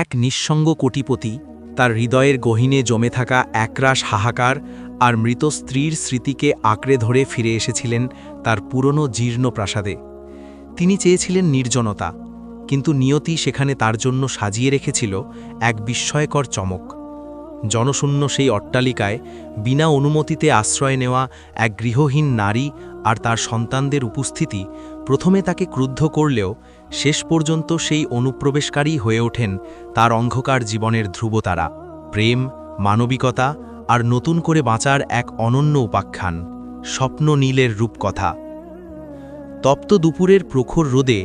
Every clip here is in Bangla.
এক নিঃসঙ্গ কোটিপতি, তার হৃদয়ের গহীনে জমে থাকা একরাশ হাহাকার আর মৃত স্ত্রীর স্মৃতিকে আঁকড়ে ধরে ফিরে এসেছিলেন তার পুরনো জীর্ণ প্রাসাদে। তিনি চেয়েছিলেন নির্জনতা, কিন্তু নিয়তি সেখানে তার জন্য সাজিয়ে রেখেছিল এক বিস্ময়কর চমক। জনশূন্য সেই অট্টালিকায় বিনা অনুমতিতে আশ্রয় নেওয়া এক গৃহহীন নারী আর তার সন্তানদের উপস্থিতি প্রথমে তাকে ক্রুদ্ধ করলেও শেষ পর্যন্ত সেই অনুপ্রবেশকারী হয়ে ওঠেন তার অন্ধকার জীবনের ধ্রুবতারা, প্রেম, মানবিকতা আর নতুন করে বাঁচার এক অনন্য উপাখ্যান স্বপ্ন নীলের রূপকথা। তপ্ত দুপুরের প্রখর রোদে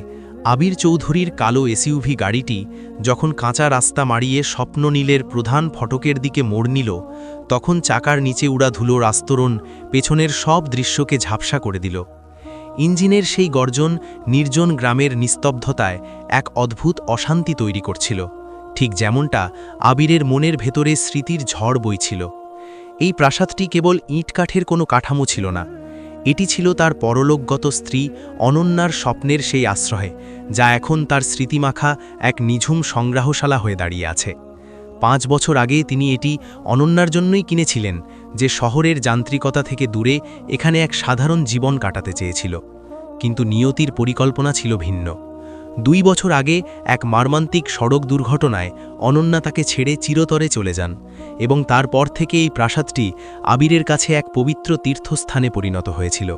আবির চৌধুরীর কালো এসইউভি গাড়িটি যখন কাঁচা রাস্তা মারিয়ে স্বপ্ননীলের প্রধান ফটকের দিকে মোড় নিল, তখন চাকার নিচে উড়া ধুলোর আস্তরণ পেছনের সব দৃশ্যকে ঝাপসা করে দিল। ইঞ্জিনের সেই গর্জন নির্জন গ্রামের নিস্তব্ধতায় এক অদ্ভুত অশান্তি তৈরি করছিল। ঠিক যেমনটা আবিরের মনের ভেতরে স্মৃতির ঝড় বইছিল। এই প্রাসাদটি কেবল ইটকাঠের কোনো কাঠামো ছিল না এটি ছিল তার পরলোকগত স্ত্রী অনন্যার স্বপ্নের সেই আশ্রয়ে, যা এখন তার স্মৃতিমাখা এক নিঝুম সংগ্রাহশালা হয়ে দাঁড়িয়ে আছে। পাঁচ বছর আগে তিনি এটি অনন্যার জন্যই কিনেছিলেন, যে শহরের যান্ত্রিকতা থেকে দূরে এখানে এক সাধারণ জীবন কাটাতে চেয়েছিল। কিন্তু নিয়তির পরিকল্পনা ছিল ভিন্ন। দুই বছর আগে এক মার্মান্তিক সড়ক দুর্ঘটনায় অনন্যা তাকে ছেড়ে চিরতরে চলে যান এবং তারপর থেকে এই প্রাসাদটি আবিরের কাছে এক পবিত্র তীর্থস্থানে পরিণত হয়েছিল,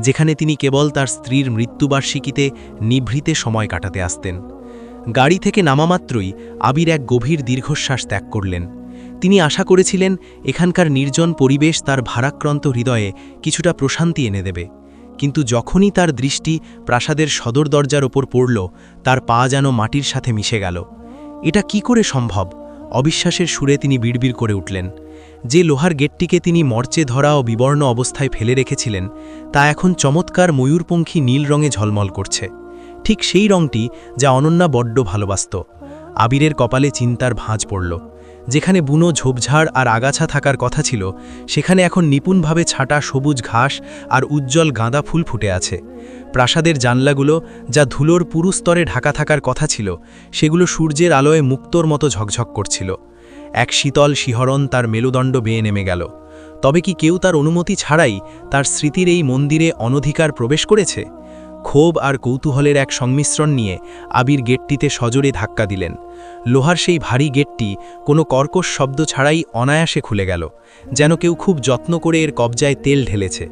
যেখানে তিনি কেবল তার স্ত্রীর মৃত্যুবার্ষিকীতে নিভৃতে সময় কাটাতে আসতেন। গাড়ি থেকে নামামাত্রই আবির এক গভীর দীর্ঘশ্বাস ত্যাগ করলেন। তিনি আশা করেছিলেন এখানকার নির্জন পরিবেশ তার ভারাক্রান্ত হৃদয়ে কিছুটা প্রশান্তি এনে দেবে। কিন্তু যখনই তার দৃষ্টি প্রাসাদের সদর দরজার ওপর পড়ল, তার পা যেন মাটির সাথে মিশে গেল। এটা কি করে সম্ভব? অবিশ্বাসের সুরে তিনি বিড়বিড় করে উঠলেন। যে লোহার গেটটিকে তিনি মর্চে ধরা ও বিবর্ণ অবস্থায় ফেলে রেখেছিলেন, তা এখন চমৎকার ময়ূরপঙ্খী নীল রঙে ঝলমল করছে। ঠিক সেই রঙটি যা অনন্যা বড্ড ভালোবাসত। আবিরের কপালে চিন্তার ভাঁজ পড়ল। যেখানে বুনো ঝোপঝাড় আর আগাছা থাকার কথা ছিল, সেখানে এখন নিপুণভাবে ছাটা সবুজ ঘাস আর উজ্জ্বল গাঁদা ফুল ফুটে আছে। প্রাসাদের জানলাগুলো, যা ধুলোর পুরু স্তরে ঢাকা থাকার কথা ছিল, সেগুলো সূর্যের আলোয় মুক্তোর মতো ঝকঝক করছিল। এক শীতল শিহরণ তার মেলুদণ্ড বেয়ে নেমে গেল। তবে কি কেউ তার অনুমতি ছাড়াই তার স্মৃতির এই মন্দিরে অনধিকার প্রবেশ করেছে? ক্ষোভ আর কৌতূহলের এক সংমিশ্রণ নিয়ে আবির গেটটিতে সজোরে ধাক্কা দিলেন। লোহার সেই ভারী গেটটি কোনো কর্কশ শব্দ ছাড়াই অনায়াসে খুলে গেল, যেন কেউ খুব যত্ন করে এর কবজায় তেল ঢেলেছে।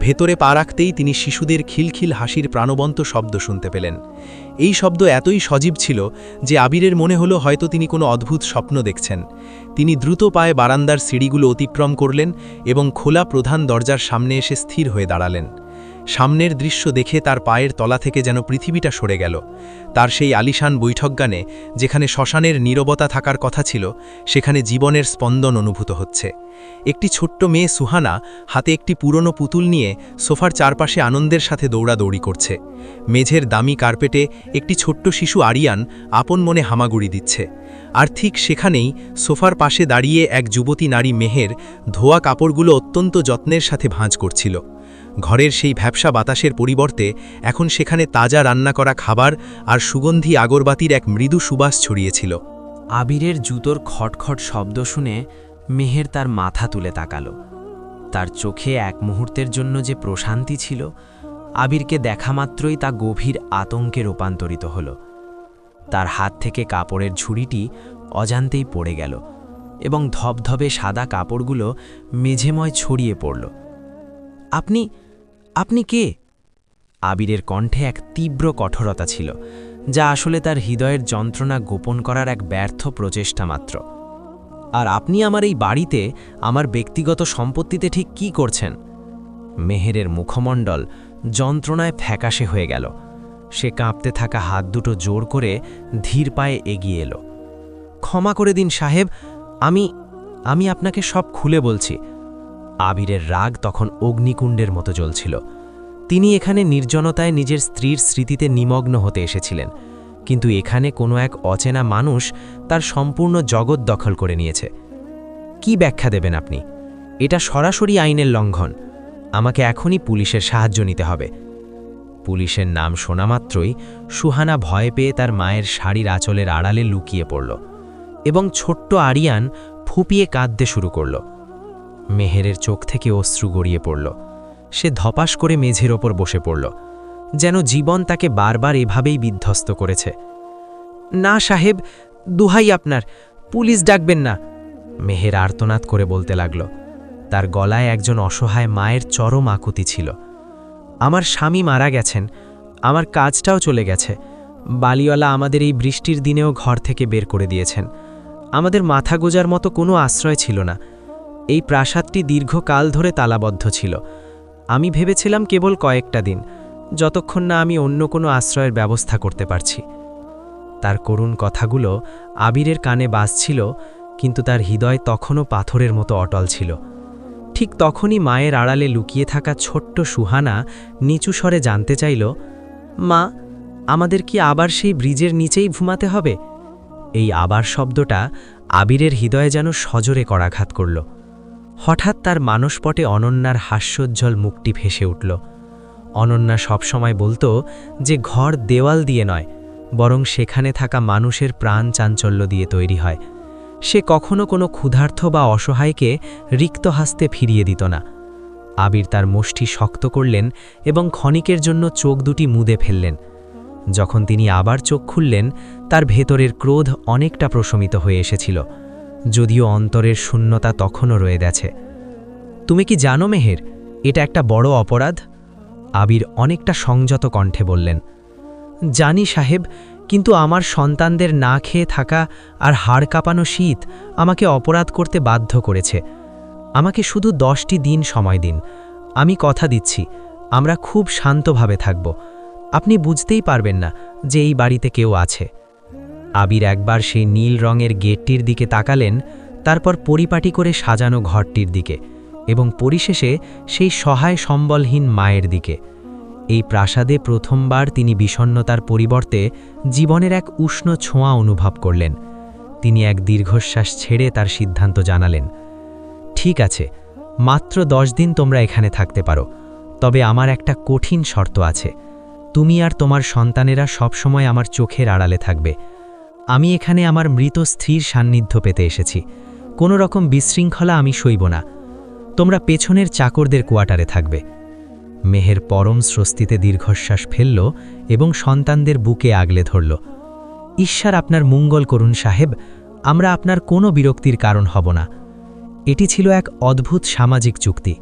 ভেতরে পা রাখতেই তিনি শিশুদের খিলখিল হাসির প্রাণবন্ত শব্দ শুনতে পেলেন। এই শব্দ এতই সজীব ছিল যে আবিরের মনে হলো হয়তো তিনি কোনো অদ্ভুত স্বপ্ন দেখছেন। তিনি দ্রুত পায়ে বারান্দার সিঁড়িগুলো অতিক্রম করলেন এবং খোলা প্রধান দরজার সামনে এসে স্থির হয়ে দাঁড়ালেন। সামনের দৃশ্য দেখে তার পায়ের তলা থেকে যেন পৃথিবীটা সরে গেল। তার সেই আলিশান বৈঠকগানে, যেখানে শ্মশানের নীরবতা থাকার কথা ছিল, সেখানে জীবনের স্পন্দন অনুভূত হচ্ছে। একটি ছোট্ট মেয়ে সুহানা হাতে একটি পুরনো পুতুল নিয়ে সোফার চারপাশে আনন্দের সাথে দৌড়াদৌড়ি করছে। মেঝের দামি কার্পেটে একটি ছোট্ট শিশু আরিয়ান আপন মনে হামাগুড়ি দিচ্ছে। আর ঠিক সেখানেই সোফার পাশে দাঁড়িয়ে এক যুবতী নারী মেহের ধোয়া কাপড়গুলো অত্যন্ত যত্নের সাথে ভাঁজ করছিল। ঘরের সেই ভ্যাবসা বাতাসের পরিবর্তে এখন সেখানে তাজা রান্না করা খাবার আর সুগন্ধি আগরবাতির এক মৃদু সুবাস ছড়িয়েছিল। আবিরের জুতোর খটখট শব্দ শুনে মেহের তার মাথা তুলে তাকালো। তার চোখে এক মুহূর্তের জন্য যে প্রশান্তি ছিল, আবিরকে দেখা মাত্রই তা গভীর আতঙ্কে রূপান্তরিত হল। তার হাত থেকে কাপড়ের ঝুড়িটি অজান্তেই পড়ে গেল এবং ধবধবে সাদা কাপড়গুলো মেঝেময় ছড়িয়ে পড়ল। আপনি আপনি কে? আবিরের কণ্ঠে এক তীব্র কঠোরতা ছিল, যা আসলে তার হৃদয়ের যন্ত্রণা গোপন করার এক ব্যর্থ প্রচেষ্টা মাত্র। আর আপনি আমার এই বাড়িতে আমার ব্যক্তিগত সম্পত্তিতে ঠিক কি করছেন? মেহেরের মুখমণ্ডল যন্ত্রণায় ফ্যাকাশে হয়ে গেল। সে কাঁপতে থাকা হাত দুটো জোর করে ধীর পায়ে এগিয়ে এলো। ক্ষমা করে দিন সাহেব, আমি আমি আপনাকে সব খুলে বলছি। আবিরের রাগ তখন অগ্নিকুণ্ডের মতো জ্বলছিল। তিনি এখানে নির্জনতায় নিজের স্ত্রীর স্মৃতিতে নিমগ্ন হতে এসেছিলেন, কিন্তু এখানে কোনো এক অচেনা মানুষ তার সম্পূর্ণ জগৎ দখল করে নিয়েছে। কি ব্যাখ্যা দেবেন আপনি? এটা সরাসরি আইনের লঙ্ঘন। আমাকে এখনই পুলিশের সাহায্য নিতে হবে। পুলিশের নাম শোনা মাত্রই সুহানা ভয় পেয়ে তার মায়ের শাড়ির আঁচলের আড়ালে লুকিয়ে পড়ল এবং ছোট্ট আরিয়ান ফুপিয়ে কাঁদতে শুরু করল। মেহেরের চোখ থেকে অশ্রু গড়িয়ে পড়ল। সে ধপাস করে মেঝের ওপর বসে পড়ল, যেন জীবন তাকে বারবার এভাবেই বিধ্বস্ত করেছে। না সাহেব, দুহাই আপনার, পুলিশ ডাকবেন না। মেহের আর্তনাদ করে বলতে লাগল। তার গলায় একজন অসহায় মায়ের চরম আকুতি ছিল। আমার স্বামী মারা গেছেন, আমার কাজটাও চলে গেছে। বালিওয়ালা আমাদের এই বৃষ্টির দিনেও ঘর থেকে বের করে দিয়েছেন। আমাদের মাথা গোজার মতো কোনো আশ্রয় ছিল না। এই প্রাসাদটি দীর্ঘকাল ধরে তালাবদ্ধ ছিল। আমি ভেবেছিলাম কেবল কয়েকটা দিন, যতক্ষণ না আমি অন্য কোনো আশ্রয়ের ব্যবস্থা করতে পারছি। তার করুণ কথাগুলো আবিরের কানে বাজছিল, কিন্তু তার হৃদয় তখনও পাথরের মতো অটল ছিল। ঠিক তখনই মায়ের আড়ালে লুকিয়ে থাকা ছোট্ট সুহানা নিচু স্বরে জানতে চাইল, মা, আমাদের কি আবার সেই ব্রিজের নিচেই ঘুমাতে হবে? এই আবার শব্দটা আবিরের হৃদয়ে যেন সজোরে করাঘাত করল। হঠাৎ তার মানসপটে অনন্যার হাস্যোজ্জ্বল মুখটি ভেসে উঠল। অনন্যা সবসময় বলতো যে ঘর দেওয়াল দিয়ে নয়, বরং সেখানে থাকা মানুষের প্রাণ চাঞ্চল্য দিয়ে তৈরি হয়। সে কখনো কোনো ক্ষুধার্থ বা অসহায়কে রিক্ত হাসতে ফিরিয়ে দিত না। আবির তার মুষ্টি শক্ত করলেন এবং ক্ষণিকের জন্য চোখ দুটি মুদে ফেললেন। যখন তিনি আবার চোখ খুললেন, তার ভেতরের ক্রোধ অনেকটা প্রশমিত হয়ে এসেছিল। যদিও অন্তরের শূন্যতা তখনও রয়ে গেছে। তুমি কি জানো মেহের, এটা একটা বড় অপরাধ? আবির অনেকটা সংযত কণ্ঠে বললেন, জানি সাহেব, কিন্তু আমার সন্তানদের না খেয়ে থাকা আর হাড় কাঁপানো শীত আমাকে অপরাধ করতে বাধ্য করেছে। আমাকে শুধু দশটি দিন সময় দিন। আমি কথা দিচ্ছি, আমরা খুব শান্তভাবে থাকব। আপনি বুঝতেই পারবেন না যে এই বাড়িতে কেউ আছে। আবির একবার সেই নীল রঙের গেটটির দিকে তাকালেন, তারপর পরিপাটি করে সাজানো ঘরটির দিকে এবং পরিশেষে সেই সহায় সম্বলহীন মায়ের দিকে। এই প্রাসাদে প্রথমবার তিনি বিষণ্নতার পরিবর্তে জীবনের এক উষ্ণ ছোঁয়া অনুভব করলেন। তিনি এক দীর্ঘশ্বাস ছেড়ে তার সিদ্ধান্ত জানালেন, ঠিক আছে, মাত্র দশ দিন তোমরা এখানে থাকতে পারো, তবে আমার একটা কঠিন শর্ত আছে। তুমি আর তোমার সন্তানেরা সবসময় আমার চোখের আড়ালে থাকবে। আমি এখানে আমার মৃত স্ত্রীর সান্নিধ্য পেতে এসেছি। কোনো রকম বিশৃঙ্খলা আমি সইব না। তোমরা পেছনের চাকরদের কোয়ার্টারে থাকবে। মেহের পরম স্বস্তিতে দীর্ঘশ্বাস ফেলল এবং সন্তানদের বুকে আগলে ধরল। ঈশ্বর আপনার মঙ্গল করুন সাহেব, আমরা আপনার কোনো বিরক্তির কারণ হব না। এটি ছিল এক অদ্ভুত সামাজিক চুক্তি,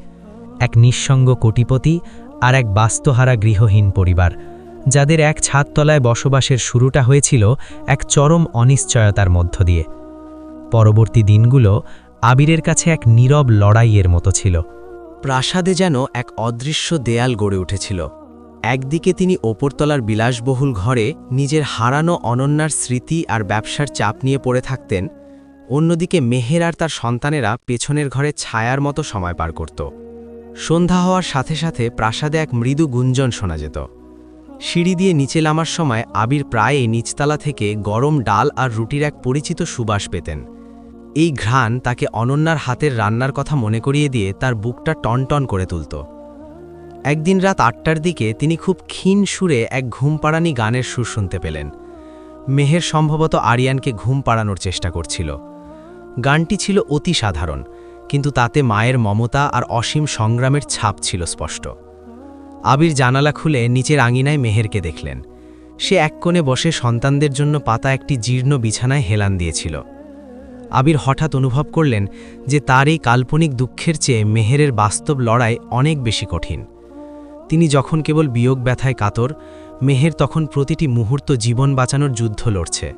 এক নিঃসঙ্গ কোটিপতি আর এক বাস্তহারা গৃহহীন পরিবার। যাদের এক ছাদতলায় বসবাসের শুরুটা হয়েছিল এক চরম অনিশ্চয়তার মধ্য দিয়ে। পরবর্তী দিনগুলো আবিরের কাছে এক নীরব লড়াইয়ের মতো ছিল। প্রাসাদে যেন এক অদৃশ্য দেয়াল গড়ে উঠেছিল। একদিকে তিনি ওপরতলার বিলাসবহুল ঘরে নিজের হারানো অনন্যার স্মৃতি আর ব্যবসার চাপ নিয়ে পড়ে থাকতেন, অন্যদিকে মেহের আর তার সন্তানেরা পেছনের ঘরে ছায়ার মতো সময় পার করত। সন্ধ্যা হওয়ার সাথে সাথে প্রাসাদে এক মৃদু গুঞ্জন শোনা যেত। সিঁড়ি দিয়ে নিচে নামার সময় আবির প্রায় নিচতলা থেকে গরম ডাল আর রুটির এক পরিচিত সুবাস পেতেন। এই ঘ্রাণ তাকে অনন্যার হাতের রান্নার কথা মনে করিয়ে দিয়ে তার বুকটা টনটন করে তুলত। একদিন রাত আটটার দিকে তিনি খুব ক্ষীণ সুরে এক ঘুম পাড়ানি গানের সুর শুনতে পেলেন। মেহের সম্ভবত আরিয়ানকে ঘুম পাড়ানোর চেষ্টা করছিল। গানটি ছিল অতি সাধারণ, কিন্তু তাতে মায়ের মমতা আর অসীম সংগ্রামের ছাপ ছিল স্পষ্ট। আবির জানালা খুলে নিচের আঙিনায় মেহেরকে দেখলেন। সে এক কোণে বসে সন্তানদের জন্য পাতা একটি জীর্ণ বিছানায় হেলান দিয়েছিল। আবির হঠাৎ অনুভব করলেন যে তার এই কাল্পনিক দুঃখের চেয়ে মেহেরের বাস্তব লড়াই অনেক বেশি কঠিন। তিনি যখন কেবল বিয়োগ ব্যথায় কাতর, মেহের তখন প্রতিটি মুহূর্ত জীবন বাঁচানোর যুদ্ধ লড়ছে।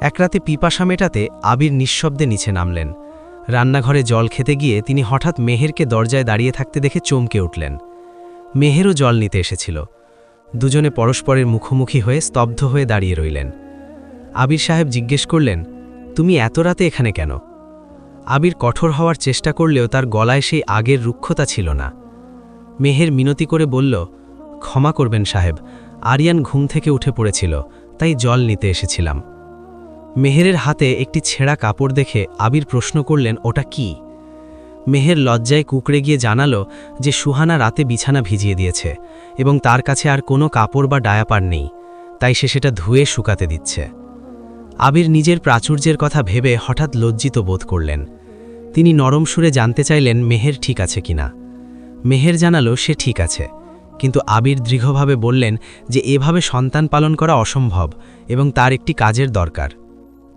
এক রাতে পিপাসা মেটাতে আবির নিঃশব্দে নিচে নামলেন। রান্নাঘরে জল খেতে গিয়ে তিনি হঠাৎ মেহেরকে দরজায় দাঁড়িয়ে থাকতে দেখে চমকে উঠলেন। মেহেরও জল নিতে এসেছিল। দুজনে পরস্পরের মুখোমুখি হয়ে স্তব্ধ হয়ে দাঁড়িয়ে রইলেন। আবির সাহেব জিজ্ঞেস করলেন, তুমি এত রাতে এখানে কেন? আবির কঠোর হওয়ার চেষ্টা করলেও তার গলায় সেই আগের রুক্ষতা ছিল না। মেহের মিনতি করে বলল, ক্ষমা করবেন সাহেব, আরিয়ান ঘুম থেকে উঠে পড়েছিল, তাই জল নিতে এসেছিলাম। মেহেরের হাতে একটি ছেঁড়া কাপড় দেখে আবির প্রশ্ন করলেন, ওটা কি? মেহের লজ্জায় কুকড়ে গিয়ে জানালো যে সুহানা রাতে বিছানা ভিজিয়ে দিয়েছে এবং তার কাছে আর কোনো কাপড় বা ডায়াপার নেই, তাই সে সেটা ধুয়ে শুকাতে দিচ্ছে। আবির নিজের প্রাচুর্যের কথা ভেবে হঠাৎ লজ্জিত বোধ করলেন। তিনি নরম সুরে জানতে চাইলেন মেহের ঠিক আছে কিনা। মেহের জানালো সে ঠিক আছে, কিন্তু আবির দৃঢ়ভাবে বললেন যে এভাবে সন্তান পালন করা অসম্ভব এবং তার একটি কাজের দরকার।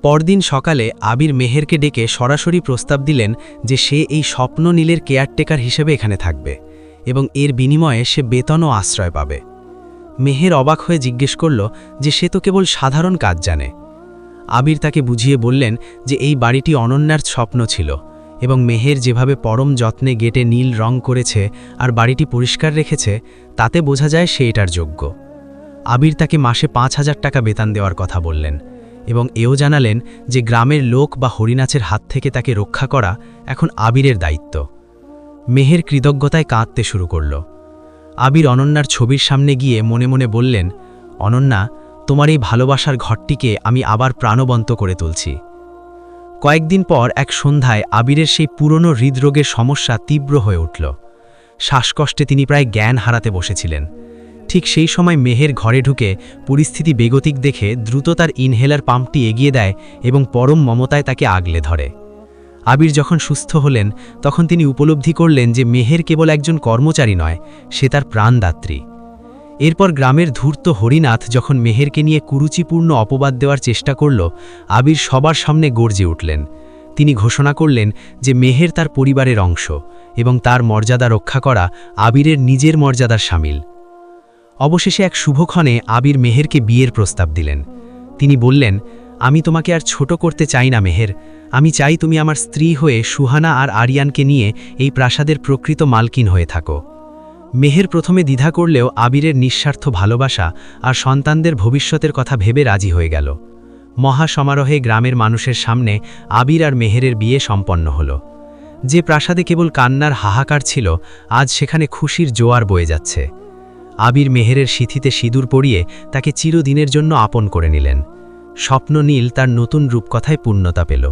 পরদিন সকালে আবির মেহেরকে ডেকে সরাসরি প্রস্তাব দিলেন যে সে এই স্বপ্ন নীলের কেয়ারটেকার হিসেবে এখানে থাকবে এবং এর বিনিময়ে সে বেতন ও আশ্রয় পাবে। মেহের অবাক হয়ে জিজ্ঞেস করল যে সে তো কেবল সাধারণ কাজ জানে। আবির তাকে বুঝিয়ে বললেন যে এই বাড়িটি অনন্যার স্বপ্ন ছিল এবং মেহের যেভাবে পরম যত্নে গেটে নীল রং করেছে আর বাড়িটি পরিষ্কার রেখেছে, তাতে বোঝা যায় সে এটার যোগ্য। আবির তাকে মাসে পাঁচ হাজার টাকা বেতন দেওয়ার কথা বললেন। এবং এও জানালেন যে গ্রামের লোক বা হরিনাচের হাত থেকে তাকে রক্ষা করা এখন আবিরের দায়িত্ব। মেহের কৃতজ্ঞতায় কাঁদতে শুরু করল। আবির অনন্যার ছবির সামনে গিয়ে মনে মনে বললেন, অনন্যা, তোমার এই ভালোবাসার ঘরটিকে আমি আবার প্রাণবন্ত করে তুলছি। কয়েকদিন পর এক সন্ধ্যায় আবিরের সেই পুরনো হৃদরোগের সমস্যা তীব্র হয়ে উঠল। শ্বাসকষ্টে তিনি প্রায় জ্ঞান হারাতে বসেছিলেন। ঠিক সেই সময় মেহের ঘরে ঢুকে পরিস্থিতি বেগতিক দেখে দ্রুত তার ইনহেলার পাম্পটি এগিয়ে দেয় এবং পরম মমতায় তাকে আগলে ধরে। আবির যখন সুস্থ হলেন, তখন তিনি উপলব্ধি করলেন যে মেহের কেবল একজন কর্মচারী নয়, সে তার প্রাণদাত্রী। এরপর গ্রামের ধূর্ত হরিনাথ যখন মেহেরকে নিয়ে কুরুচিপূর্ণ অপবাদ দেওয়ার চেষ্টা করল, আবির সবার সামনে গর্জে উঠলেন। তিনি ঘোষণা করলেন যে মেহের তার পরিবারের অংশ এবং তার মর্যাদা রক্ষা করা আবিরের নিজের মর্যাদার সামিল। অবশেষে এক শুভক্ষণে আবির মেহেরকে বিয়ের প্রস্তাব দিলেন। তিনি বললেন, আমি তোমাকে আর ছোট করতে চাই না মেহের। আমি চাই তুমি আমার স্ত্রী হয়ে সুহানা আর আরিয়ানকে নিয়ে এই প্রাসাদের প্রকৃত মালকিন হয়ে থাকো। মেহের প্রথমে দ্বিধা করলেও আবিরের নিঃস্বার্থ ভালোবাসা আর সন্তানদের ভবিষ্যতের কথা ভেবে রাজি হয়ে গেল। মহা সমারোহে গ্রামের মানুষের সামনে আবির আর মেহেরের বিয়ে সম্পন্ন হল। যে প্রাসাদে কেবল কান্নার হাহাকার ছিল, আজ সেখানে খুশির জোয়ার বয়ে যাচ্ছে। আবির মেহেরের সিথিতে সিঁদুর পরিয়ে তাকে চিরদিনের জন্য আপন করে নিলেন। স্বপ্ন নীল তার নতুন রূপকথায় পূর্ণতা পেল।